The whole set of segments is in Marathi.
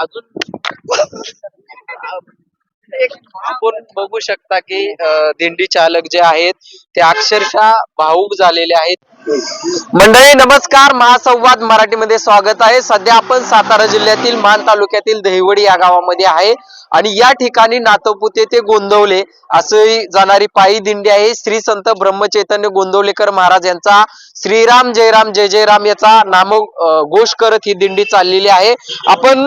अजून एक आपण बघू शकता की दिंडी चालक जे आहेत ते अक्षरशः भाऊक झालेले आहेत. मंडळी नमस्कार. महासंवाद मराठीमध्ये स्वागत आहे. सध्या आपण सातारा जिल्ह्यातील मान तालुक्यातील दहिवडी या गावामध्ये आहे. आणि या ठिकाणी नातपुते ते गोंदवले. असं जाणारी पायी दिंडी आहे. श्री संत ब्रह्मचैतन्य गोंदवलेकर महाराज यांचा श्रीराम जयराम जय जयराम याचा नाम घोष करत ही दिंडी चाललेली आहे. आपण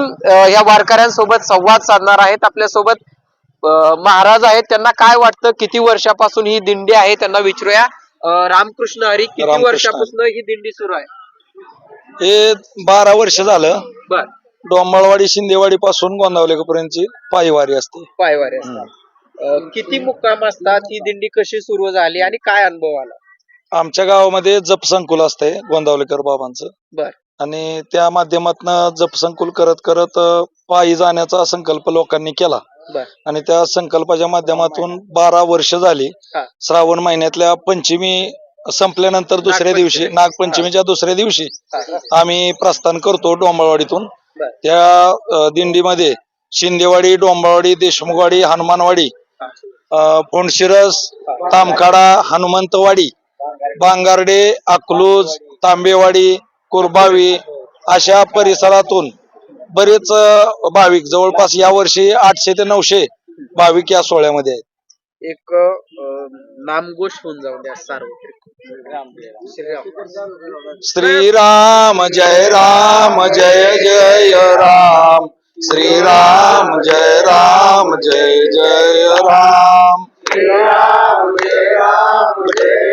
या वारकऱ्यांसोबत संवाद साधणार आहेत. आपल्यासोबत महाराज आहेत. त्यांना काय वाटतं? किती वर्षापासून ही दिंडी आहे? त्यांना विचारूया. रामकृष्ण हरी किती वर्षापासून ही दिंडी सुरू आहे? हे बारा वर्ष झालं. बर. डोंबाळवाडी शिंदेवाडी पासून गोंदावलेपर्यंतची पायवारी असते. पायवारी असतात अं, किती मुक्काम असतात? ही दिंडी कशी सुरू झाली आणि काय अनुभव आला? आमच्या गावामध्ये जप संकुल असते गोंदावलेकर बाबांचं. बर. आणि त्या माध्यमातून जप संकुल करत करत अं, पायी जाण्याचा संकल्प लोकांनी केला. बर. आणि त्या संकल्पाच्या माध्यमातून बारा वर्ष झाली. हा. श्रावण महिन्यातल्या पंचमी संपल्यानंतर दुसऱ्या दिवशी नागपंचमीच्या दुसऱ्या दिवशी हा, आम्ही प्रस्थान करतो डोंबाळवाडीतून बर. त्या अ, दिंडीमध्ये शिंदेवाडी डोंबावाडी देशमुखवाडी हनुमानवाडी हा, अ, फोंडशिरस तामखाडा हनुमंतवाडी बांगार्डे अकलूज तांबेवाडी कुरबावी अशा परिसरातून बरेच भाविक जवळपास या वर्षी आठशे ते नऊशे भाविक या सोहळ्यामध्ये आहेत. एक नामघोष होऊन जाऊ द्या सार्वत्रिक. श्रीराम श्रीराम जय राम जय जय राम. श्रीराम जय राम जय जय राम. श्रीराम जय राम जय जय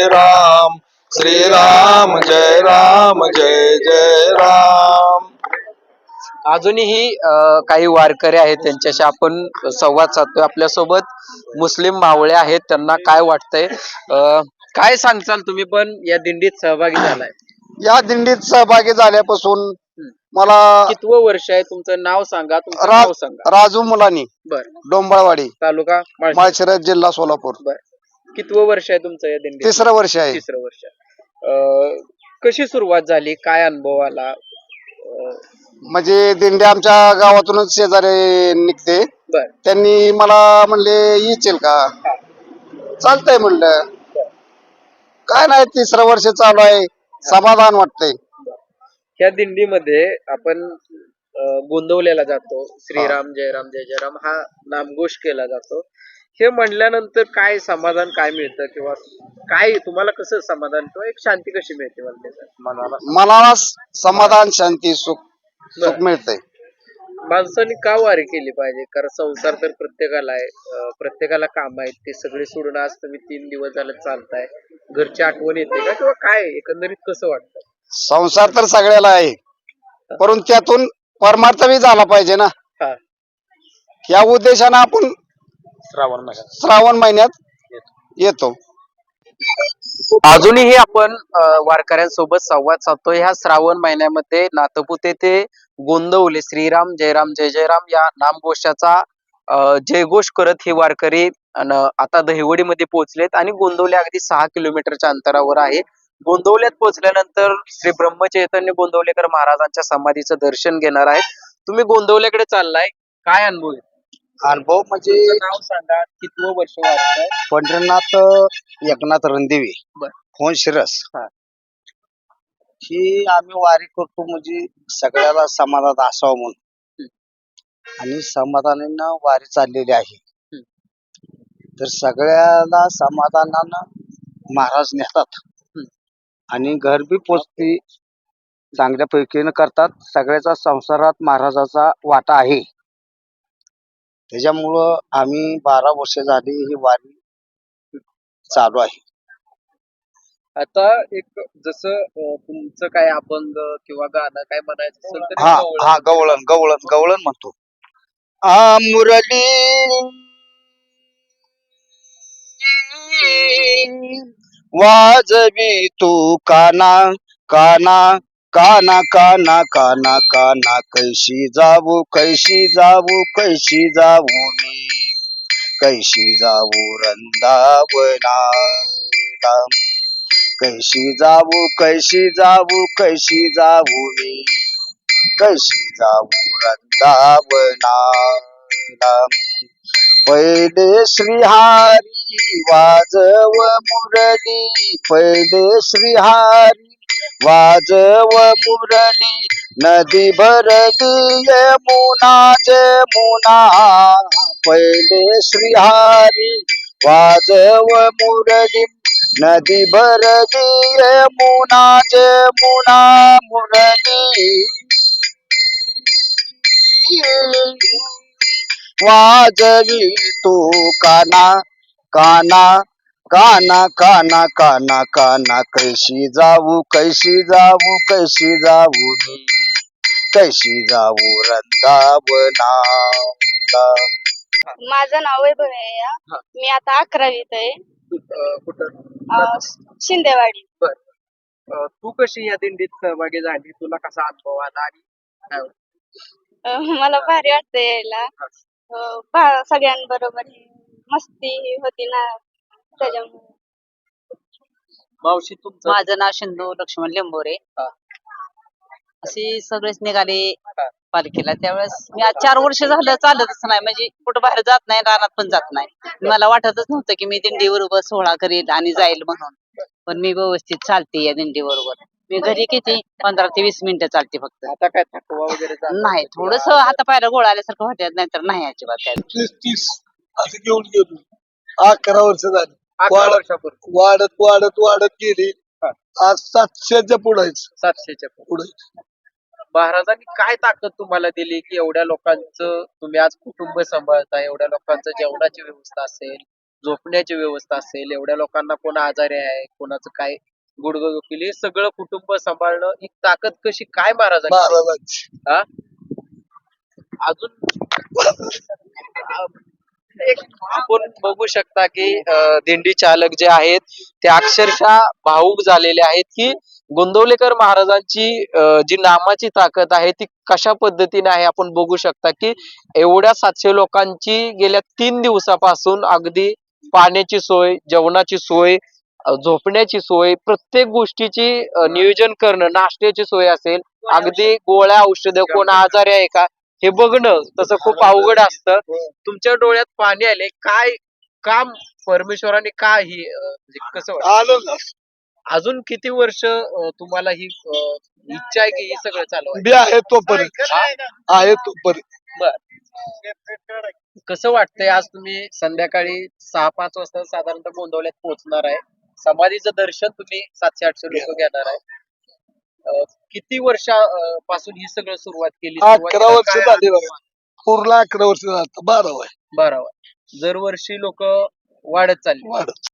राम। श्रीराम जय राम जय जय राम। अजूनही काही वारकरी आहेत त्यांच्याशी आपण संवाद साधतोय. आपल्यासोबत मुस्लिम मावळे आहेत त्यांना काय वाटतंय? काय सांगचाल तुम्ही पण? या दिंडीत सहभागी झालाय. या दिंडीत सहभागी झाल्यापासून मला कितवं वर्ष आहे? तुमचं नाव सांगा. तुमचं रा- नाव सांगा. राजू मुलानी बर. डोंबळवाडी तालुका माळशिरस. माळशिरस जिल्हा सोलापूर. बर. कितवं वर्ष आहे तुमचं या दिंडीत? तिसरं वर्ष आहे. तिसरं वर्ष. अं, कशी सुरुवात झाली? काय अनुभव आला? अं, म्हणजे दिंडी आमच्या गावातूनच शेजारी निघते. बर. त्यांनी मला म्हणले येशील का? चालतंय म्हणलं. काय नाही तिसरं वर्ष चालू आहे. समाधान वाटतंय. ह्या दिंडीमध्ये आपण अं, गोंदवलेला जातो. श्रीराम जयराम जय जयराम हा नामघोष केला जातो. हे म्हणल्यानंतर काय समाधान काय मिळतं किंवा काय तुम्हाला कसं समाधान किंवा एक शांती कशी मिळते? मनाला? मनाला समाधान शांती सुख सुख मिळतंय. माणसाने का वारी केली पाहिजे? कारण संसार तर प्रत्येकाला आहे. अं, प्रत्येकाला काम आहेत. ते सगळे सोडून आज तुम्ही तीन दिवस झालं चालताय. घरची आठवण येते का किंवा काय? एकंदरीत कसं वाटतं? संसार तर सगळ्याला आहे. परंतु त्यातून परमार्थ बी झाला पाहिजे ना. हा. या उद्देशानं आपण श्रावण महिन्यात. श्रावण महिन्यात येतो. अजूनही आपण वारकऱ्यांसोबत संवाद साधतो ह्या श्रावण महिन्यामध्ये नातपुते ते गोंदवले. श्रीराम जयराम जय जयराम या नामघोषाचा जयघोष करत हे वारकरी अन आता दहिवडीमध्ये पोहोचलेत आणि गोंदवले अगदी सहा किलोमीटरच्या अंतरावर आहे. गोंदवल्यात पोहोचल्यानंतर श्री ब्रह्मचैतन्य गोंदवलेकर महाराजांच्या समाधीचं दर्शन घेणार आहेत. तुम्ही गोंदवल्याकडे चाललाय. काय अनुभव? अनुभव म्हणजे तुमचं नाव सांगा कितवं वर्ष वाटतंय पंढरीनाथ एकनाथ रणदेवी. बर. फोन शिरस. हा. ही आम्ही वारी करतो म्हणजे सगळ्याला समाधान असावं म्हणून. आणि समाधानानं वारी चाललेली आहे. हम्म. तर सगळ्याला समाधानानं महाराज नेतात. हम्म. आणि घर बी पोचती चांगल्या पैकीनं करतात. सगळ्याचा संसारात महाराजाचा वाटा आहे. त्याच्यामुळं आम्ही बारा वर्ष झाली ही वारी चालू आहे आता एक जसं तुमचं काय अभंग किंवा गाणं काय म्हणायचं असेल तर हा. हा गवळण गवळण गवळण म्हणतो आ मुरली वाजवी तू काना काना काना काना काना काना कैशी जाऊ कैशी जाऊ कैशी जाऊ मी. कैशी जाऊ रंदावना कैशी जाऊ कैशी जाऊ कैशी जाऊ मी. कैशी जाऊ रंदावना पहिले श्रीहारी वाजव मुरली पहिले श्रीहारी वाजव मुरली नदी भरली यमुना जमुना पहिले श्रीहारी वाजव मुरली नदी भरली यमुना जमुना मुरली. वाजवी तू काना काना काना काना काना काना कैशी जाऊ कैशी जाऊ कैशी जाऊ मी. कैशी जाऊ रंदावना माझं नाव वैभव आहे या. हा. मी आता अकरावीत आहे. अं, शिंदेवाडी. तू कशी या दिंडीत सहभागी झाली? तुला कसा अनुभव आला आणि? अं, मला भारी वाटतं यायला. अं, भा- सगळ्यांबरोबर मस्ती होती ना. त्याच्यामुळे. मावशी तुमचं? माझं नाव सिंधू लक्ष्मण लिंबोरे. हा. अशी सगळेच निघाले पालखीला. त्यावेळेस मी आज चार वर्ष झालं चालतच नाही. म्हणजे कुठं बाहेर जात नाही रानात पण जात नाही. मला वाटतच नव्हतं की मी दिंडी बरोबर सोहळा करील आणि जाईल म्हणून. पण मी व्यवस्थित चालते या दिंडी बरोबर मी घरी किती? पंधरा ते वीस मिनिटं चालते फक्त. आता काय थकवा वगैरे जाणवत नाही थोडस हातापायला गोळा आल्यासारखं वाटत नाही तर नाही अजिबात. काय तीस तीस असं घेऊन गेलो अकरा वर्ष झाली. अकरा वाढत वर्षापूर्वी वाढत वाढत वाढत गेली हा. आज सातशेच्या पुढे सातशेच्या पुढे. पुढे महाराजांनी काय ताकद तुम्हाला दिली की एवढ्या लोकांचं तुम्ही आज कुटुंब सांभाळता एवढ्या लोकांचं जेवणाची व्यवस्था असेल झोपण्याची व्यवस्था असेल एवढ्या लोकांना कोण आजारी आहे कोणाचं काय गुडघं दुखली हे सगळं कुटुंब सांभाळणं ही ताकद कशी काय महाराजांनी दिली? महाराजांची हा? अजून आपण बघू शकता की दिंडी चालक जे आहेत ते अक्षरशः भाऊक झालेले आहेत की गोंदवलेकर महाराजांची जी नामाची ताकद आहे ती कशा पद्धतीने आहे आपण बघू शकता की एवढ्या सातशे लोकांची गेल्या तीन दिवसापासून अगदी पाण्याची सोय जेवणाची सोय झोपण्याची सोय प्रत्येक गोष्टीची नियोजन करणं नाश्त्याची सोय असेल अगदी गोळ्या औषधं कोण आजारी आहे का हे बघणं तसं खूप अवघड असतं. तुमच्या डोळ्यात पाणी आले काय काम परमेश्वराने का ही म्हणजे कसं वाटतं? अजून किती वर्ष अं, तुम्हाला ही अं, इच्छा आहे की हे सगळं चालू बी आहे तोपर्यंत. आहे तोपर्यंत. कसं वाटतंय आज तुम्ही संध्याकाळी सहा पाच वाजता साधारणतः गोंदवल्यात पोहोचणार आहे? समाधीचं दर्शन तुम्ही सातशे आठशे लोक घेणार आहे. अं, किती वर्षा अं, पासून ही सगळं सुरुवात केली? अकरा सुरुवातीला वर्ष काय झाली अनुभव. पूर्ण अकरा वर्ष झालं. बारा वय बरोबर दरवर्षी लोक वाढत चालली.